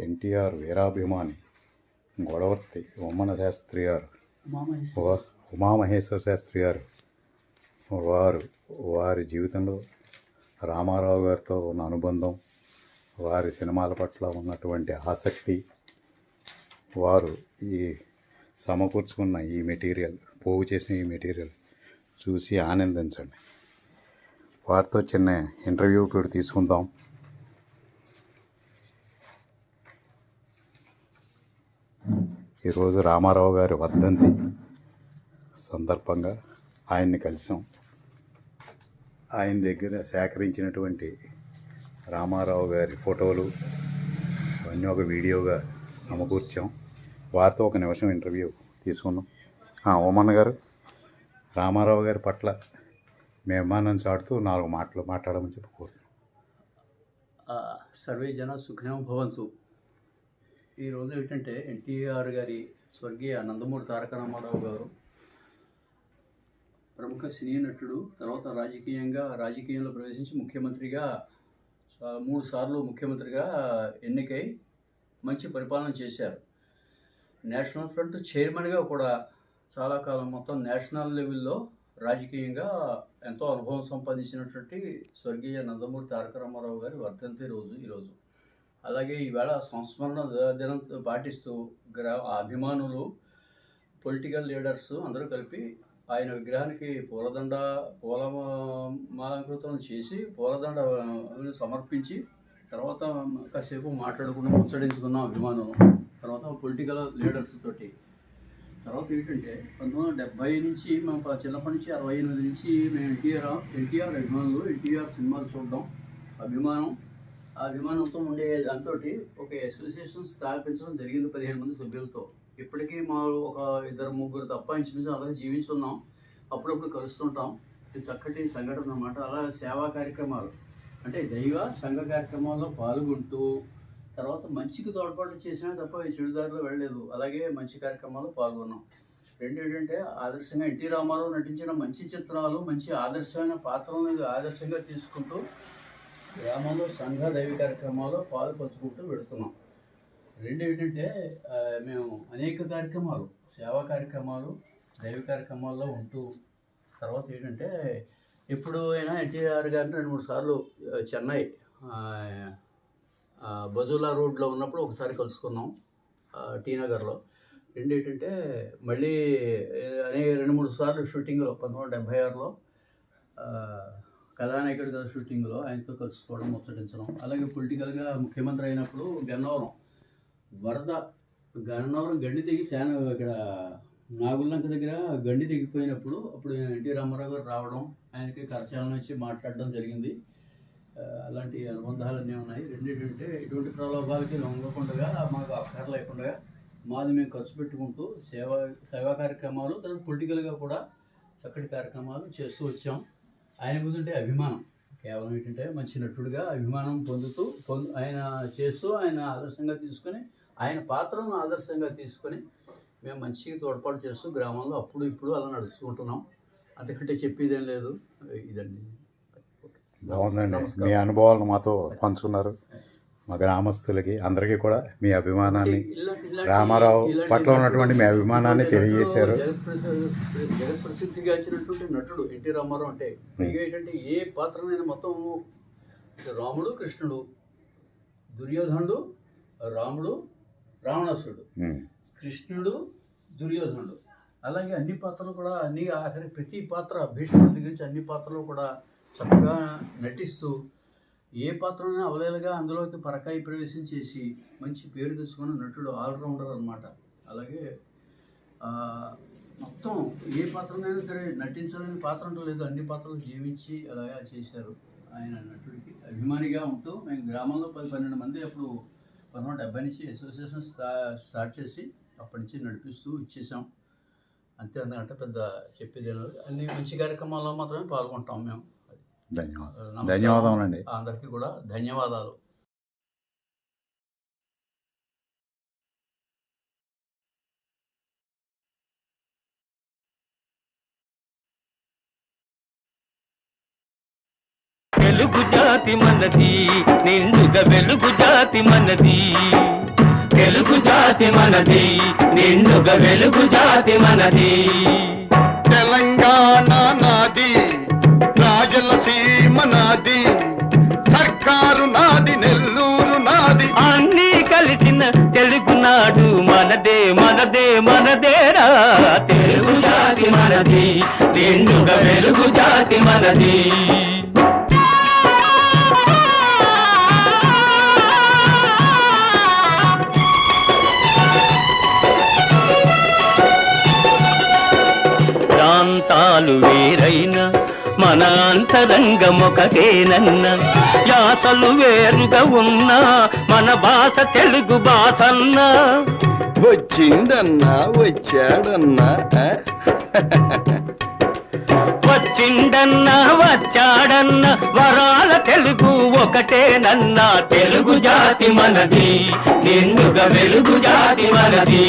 ఎన్టీఆర్ వీరాభిమాని గొడవర్తి ఉమ్మన శాస్త్రి గారు ఉమామహేశ్వర శాస్త్రి గారు వారు వారి జీవితంలో రామారావు గారితో ఉన్న అనుబంధం వారి సినిమాల పట్ల ఉన్నటువంటి ఆసక్తి వారు ఈ సమకూర్చుకున్న ఈ మెటీరియల్ పోగు చేసిన ఈ మెటీరియల్ చూసి ఆనందించండి. వారితో చిన్న ఇంటర్వ్యూ కూడా తీసుకుందాం. ఈరోజు రామారావు గారి వర్ధంతి సందర్భంగా ఆయన్ని కలిసాం. ఆయన దగ్గర సేకరించినటువంటి రామారావు గారి ఫోటోలు అవన్నీ ఒక వీడియోగా సమకూర్చాం. వారితో ఒక నిమిషం ఇంటర్వ్యూ తీసుకున్నాం. ఓమన్న గారు రామారావు గారి పట్ల మీ అభిమానం చాటుతూ నాలుగు మాటలు మాట్లాడమని చెప్పి కోరుతున్నాం. సర్వే జన సుఖినో భవంతు. ఈరోజు ఏంటంటే ఎన్టీఆర్ గారి స్వర్గీయ నందమూరి తారక రామారావు గారు ప్రముఖ సినీ నటుడు తర్వాత రాజకీయంగా రాజకీయంలో ప్రవేశించి ముఖ్యమంత్రిగా మూడు సార్లు ముఖ్యమంత్రిగా ఎన్నికై మంచి పరిపాలన చేశారు. నేషనల్ ఫ్రంట్ చైర్మన్గా కూడా చాలా కాలం మొత్తం నేషనల్ లెవెల్లో రాజకీయంగా ఎంతో అనుభవం సంపాదించినటువంటి స్వర్గీయ నందమూరి తారక రామారావు గారి వర్ధంతి రోజు ఈరోజు అలాగే ఈవేళ సంస్మరణ దినం పాటిస్తూ గ్రా అభిమానులు పొలిటికల్ లీడర్స్ అందరూ కలిపి ఆయన విగ్రహానికి పూలదండ పూల మాలంకృతం చేసి పూలదండ సమర్పించి తర్వాత కాసేపు మాట్లాడుకుని ముచ్చడించుకున్నాం అభిమానులు. తర్వాత పొలిటికల్ లీడర్స్ తోటి. తర్వాత ఏంటంటే పంతొమ్మిది వందల డెబ్బై నుంచి మేము చిన్నప్పటి నుంచి అరవై ఎనిమిది నుంచి మేము ఎన్టీఆర్ ఎన్టీఆర్ అభిమానులు ఎన్టీఆర్ సినిమాలు చూడడం అభిమానం. ఆ విమానంతో ఉండే దాంతో ఒక అసోసియేషన్ స్థాపించడం జరిగింది పదిహేను మంది సభ్యులతో. ఇప్పటికీ మా ఒక ఇద్దరు ముగ్గురు తప్ప ఇంచుమించు అలాగే జీవించున్నాం. అప్పుడప్పుడు కలుస్తుంటాం. ఇది చక్కటి సంఘటన అన్నమాట. అలా సేవా కార్యక్రమాలు అంటే దైవ సంఘ కార్యక్రమాల్లో పాల్గొంటూ తర్వాత మంచికి తోడ్పాటు చేసినా తప్ప ఈ చెడుదారిలో వెళ్ళలేదు. అలాగే మంచి కార్యక్రమాల్లో పాల్గొన్నాం. రెండు ఏంటంటే ఆదర్శంగా ఎన్టీ రామారావు నటించిన మంచి చిత్రాలు మంచి ఆదర్శమైన పాత్రలను ఆదర్శంగా తీసుకుంటూ గ్రామంలో సంఘ దైవ కార్యక్రమాల్లో పాలు పంచుకుంటూ పెడుతున్నాం రెండు ఏంటంటే మేము అనేక కార్యక్రమాలు సేవా కార్యక్రమాలు దైవ కార్యక్రమాల్లో ఉంటూ తర్వాత ఏంటంటే ఇప్పుడు అయినా ఎన్టీఆర్ గారిని రెండు మూడు సార్లు చెన్నై బజులా రోడ్లో ఉన్నప్పుడు ఒకసారి కలుసుకున్నాం టీనగర్లో. టీ నగర్లో రెండు ఏంటంటే మళ్ళీ అనే రెండు మూడు సార్లు షూటింగ్లో పంతొమ్మిది వందల డెబ్భై ఆరులో కథానాయకుడు గారి షూటింగ్లో ఆయనతో కలుసుకోవడం ముచ్చటించడం అలాగే పొలిటికల్గా ముఖ్యమంత్రి అయినప్పుడు గన్నవరం వరద గన్నవరం గండి తెగి శాన ఇక్కడ నాగుల్లంక దగ్గర గండి తెగిపోయినప్పుడు అప్పుడు ఎన్టీ రామారావు గారు రావడం ఆయనకి కరచాలనం నుంచి మాట్లాడడం జరిగింది. అలాంటి అనుబంధాలన్నీ ఉన్నాయి. రెండేంటంటే ఎటువంటి ప్రలోభాలకి లొంగకుండా మాకు అక్కర లేకుండా మాది మేము ఖర్చు పెట్టుకుంటూ సేవా సేవా కార్యక్రమాలు తర్వాత పొలిటికల్గా కూడా చక్కటి కార్యక్రమాలు చేస్తూ వచ్చాం. ఆయన ముందుంటే అభిమానం. కేవలం ఏంటంటే మంచి నటుడిగా అభిమానం పొందుతూ పొందు ఆయన చేస్తూ ఆయన ఆదర్శంగా తీసుకొని ఆయన పాత్రను ఆదర్శంగా తీసుకొని మేము మంచిగా తోడ్పాటు చేస్తూ గ్రామంలో అప్పుడు ఇప్పుడు అలా నడుచుకుంటున్నాం. అంతకంటే చెప్పేదేం లేదు. ఇదండి. బాగుందండి. మీ అనుభవాలను మాతో పంచుకున్నారు. మా గ్రామస్తులకి అందరికీ కూడా మీ అభిమానాన్ని రామారావు పట్ల ఉన్నటువంటి మీ అభిమానాన్ని తెలియజేశారు. వచ్చినటువంటి నటుడు ఎన్టీ రామారావు అంటే ఏంటంటే ఏ పాత్రనైనా మొత్తం రాముడు కృష్ణుడు దుర్యోధనుడు రాముడు రావణాసురుడు ఉమ్. కృష్ణుడు దుర్యోధనుడు. అలాగే అన్ని పాత్రలు కూడా అన్ని ఆఖరి ప్రతి పాత్ర భీష్ముడి దగ్గర నుంచి అన్ని పాత్రలు కూడా చక్కగా నటిస్తూ ఏ పాత్రనే అవలేలుగా అందులోకి పరకాయి ప్రవేశం చేసి మంచి పేరు తెచ్చుకున్న నటుడు ఆల్రౌండర్ అనమాట అలాగే మొత్తం ఏ పాత్రనైనా సరే నటించాలని పాత్ర అంటూ లేదు. అన్ని పాత్రలు జీవించి అలాగా చేశారు ఆయన నటుడికి. అభిమానిగా ఉంటూ మేము గ్రామంలో పది పన్నెండు మంది అప్పుడు పంతొమ్మిది డెబ్బై నుంచి అసోసియేషన్ స్టా స్టార్ట్ చేసి అప్పటి నుంచి నడిపిస్తూ ఇచ్చేసాం. అంతే అందుకంటే పెద్ద చెప్పేది అన్ని మంచి కార్యక్రమాల్లో మాత్రమే పాల్గొంటాం మేము. ధన్యవాదాలు. ధన్యవాదములండి. అందరికీ కూడా ధన్యవాదాలు. వెలుగు జాతి మనది నిండుగా వెలుగు జాతి మనది. తెలుగు జాతి మనది నిండుగా వెలుగు జాతి మనది. తెలంగాణ మనదే మనదే మనదేరా తెలుగు జాతి మనది నిండుగా వెలుగు జాతి మనది. ప్రాంతాలు వేరైనా మన అంతరంగమొకటేనన్న యాసలు వేరుగా ఉన్నా మన భాష తెలుగు భాషన్నా. వచ్చిందన్నా వచ్చాడన్నా ఆ? వచ్చిండన్నా వచ్చాడన్న వరాల తెలుగు ఒకటేనన్నా తెలుగు జాతి మనది నిండుగా వెలుగు జాతి మనది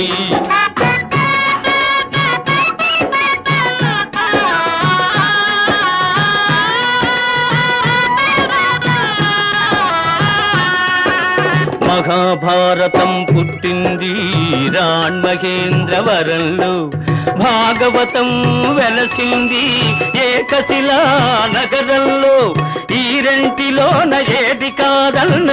మహాభారతం పుట్టింది రాణ్మహేంద్రవరంలో భాగవతం వెలసింది ఏకశిలా నగరంలో. ఈ రెంటిలోన ఏది కాదన్న?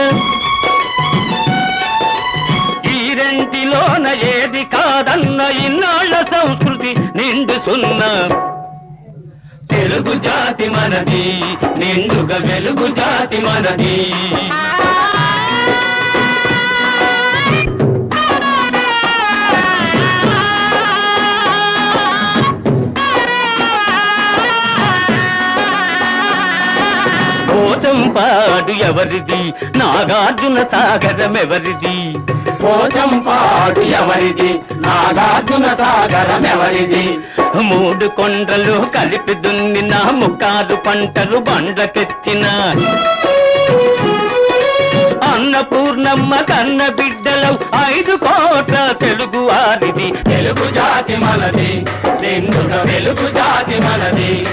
ఈ రెంటిలోన ఏది కాదన్న ఇన్నాళ్ళ సంస్కృతి నిండు సున్నా. తెలుగు జాతి మనది నిండుగా వెలుగు జాతి మనది. పోచంపాడు ఎవరిది? నాగార్జున సాగరం ఎవరిది? పోచంపాడు ఎవరిది? నాగార్జున సాగరం ఎవరిది? మూడు కొండలు కలిపి దున్నిన ముక్కాలు పంటలు బండ్లకెత్తిన అన్నపూర్ణమ్మ కన్న బిడ్డలు ఐదు కోట్ల తెలుగు వారిది. తెలుగు జాతి మనది. నిండుగా వెలుగు జాతి మనది.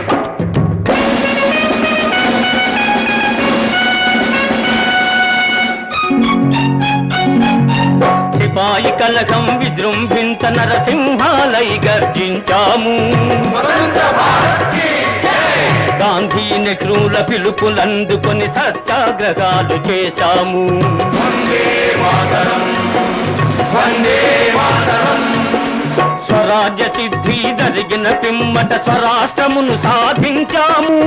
సిపాయి కలకం విజృంభింత నరసింహాలై గర్జించాము గాంధీ నెహ్రూల పిలుపులందుకొని సత్యాగ్రహాలు చేశాము. స్వరాజ్య సిద్ధి జరిగిన పిమ్మట స్వరాష్ట్రమును సాధించాము.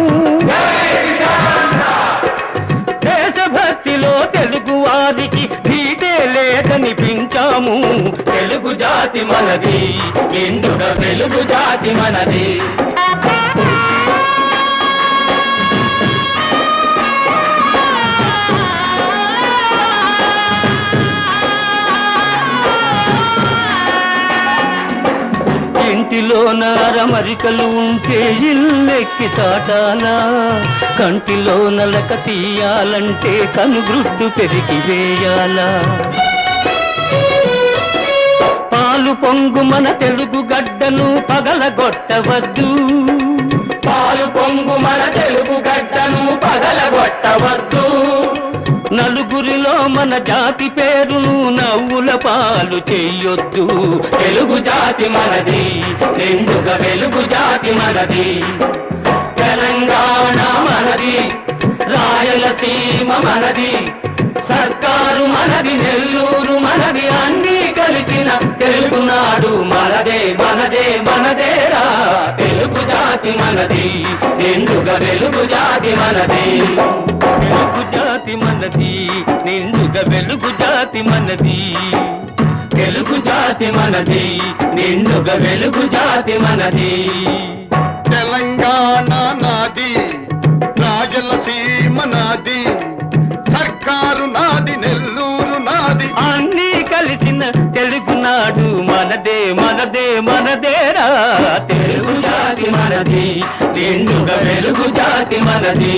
తెలుగు జాతి మనది. ఎందుక తెలుగు జాతి మనది. ఇంటిలో నారమరికలు ఉంటే ఇల్లెక్కి చాటాలా కంటిలో నలక తీయాలంటే కనుగ్రుడ్డు పెరిగి వేయాలా. పొంగు మన తెలుగు గడ్డను పగలగొట్టవద్దు. పాలు పొంగు మన తెలుగు గడ్డను పగలగొట్టవద్దు. నలుగురిలో మన జాతి పేరును నవ్వుల పాలు చెయ్యొద్దు తెలుగు జాతి మనది నిండుగా వెలుగు జాతి మనది. తెలంగాణ మనది రాయలసీమ మనది సర్కారు మనది నెల్లూరు మనది అన్నీ కలిసిన తెలుగునాడు మనదే మనదే మనదేరా తెలుగు జాతి మనది నిండుగా వెలుగు జాతి మనది. వెలుగు జాతి మనది నిండుగా వెలుగు జాతి మనది. తెలుగు జాతి మనది నిండుగా వెలుగు జాతి మనది. తెలంగాణ నాది రాజలసీమ నాది. సర్కారు నాది నెల్లూరు నాది. అన్నీ మన తెలుగునాడు మనదే మనదే మనదేరా తెలుగు జాతి మనది నిండుగా వెలుగు జాతి మనది.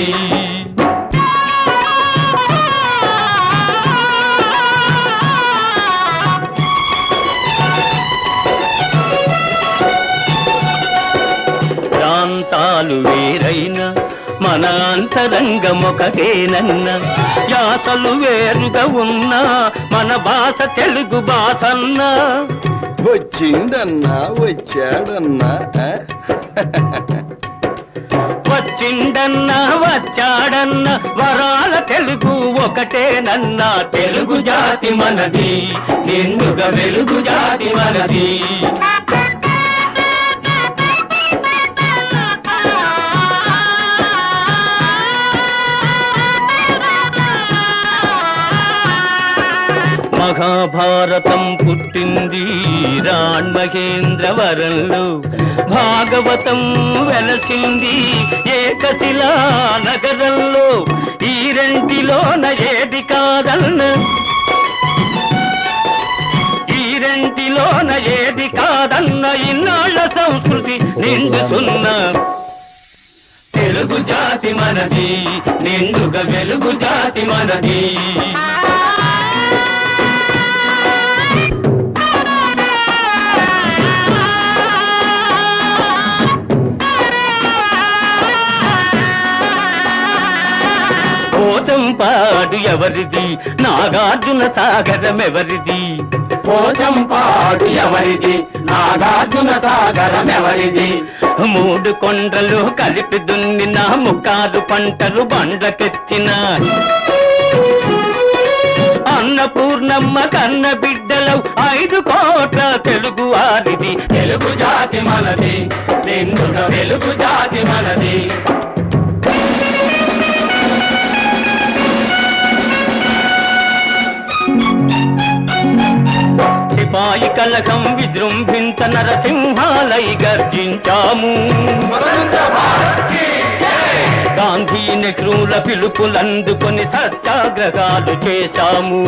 ప్రాంతాలు వేరైన మన అంతరంగమొకటేనన్న యాసలు వేరుగా ఉన్నా మన భాష తెలుగు భాషన్నా. వచ్చిందన్నా వచ్చాడన్నా ఆ? వచ్చిండన్నా వచ్చాడన్న వరాల తెలుగు ఒకటేనన్నా. తెలుగు జాతి మనది నిండుగా వెలుగు జాతి మనది. మహాభారతం పుట్టింది రాణ్మహేంద్రవరంలో భాగవతం వెలసింది ఏకశిలా నగరంలో ఈ రెంటిలోన ఏది కాదన్న? ఈ రెంటిలోన ఏది కాదన్న ఇన్నాళ్ళ సంస్కృతి నిండుతున్న తెలుగు జాతి మనది నిండుగా వెలుగు జాతి మనది. పోచంపాడు ఎవరిది? నాగార్జున సాగరం ఎవరిది పోచంపాడు ఎవరిది? నాగార్జున సాగరం ఎవరిది మూడు కొండలు కలిపి దున్నిన ముక్కాదు పంటలు బండ్లకెత్తిన అన్నపూర్ణమ్మ కన్న బిడ్డలు ఐదు కోట్ల తెలుగు వారిది. తెలుగు జాతి మనది. నిండుగా వెలుగు జాతి మనది. సిపాయి కలకం విజృంభింత నరసింహాలై గర్జించాము గాంధీ నెహ్రూల పిలుపులందుకొని సత్యాగ్రహాలు చేశాము.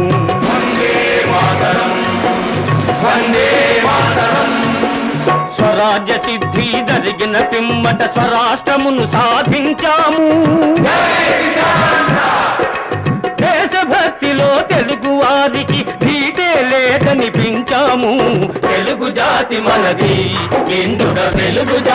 స్వరాజ్య సిద్ధి జరిగిన పిమ్మట స్వరాష్ట్రమును సాధించాము. దేశభక్తిలో తెలుగు వారికి తెలుగు జాతి మనది. ఎందుక తెలుగు జాతి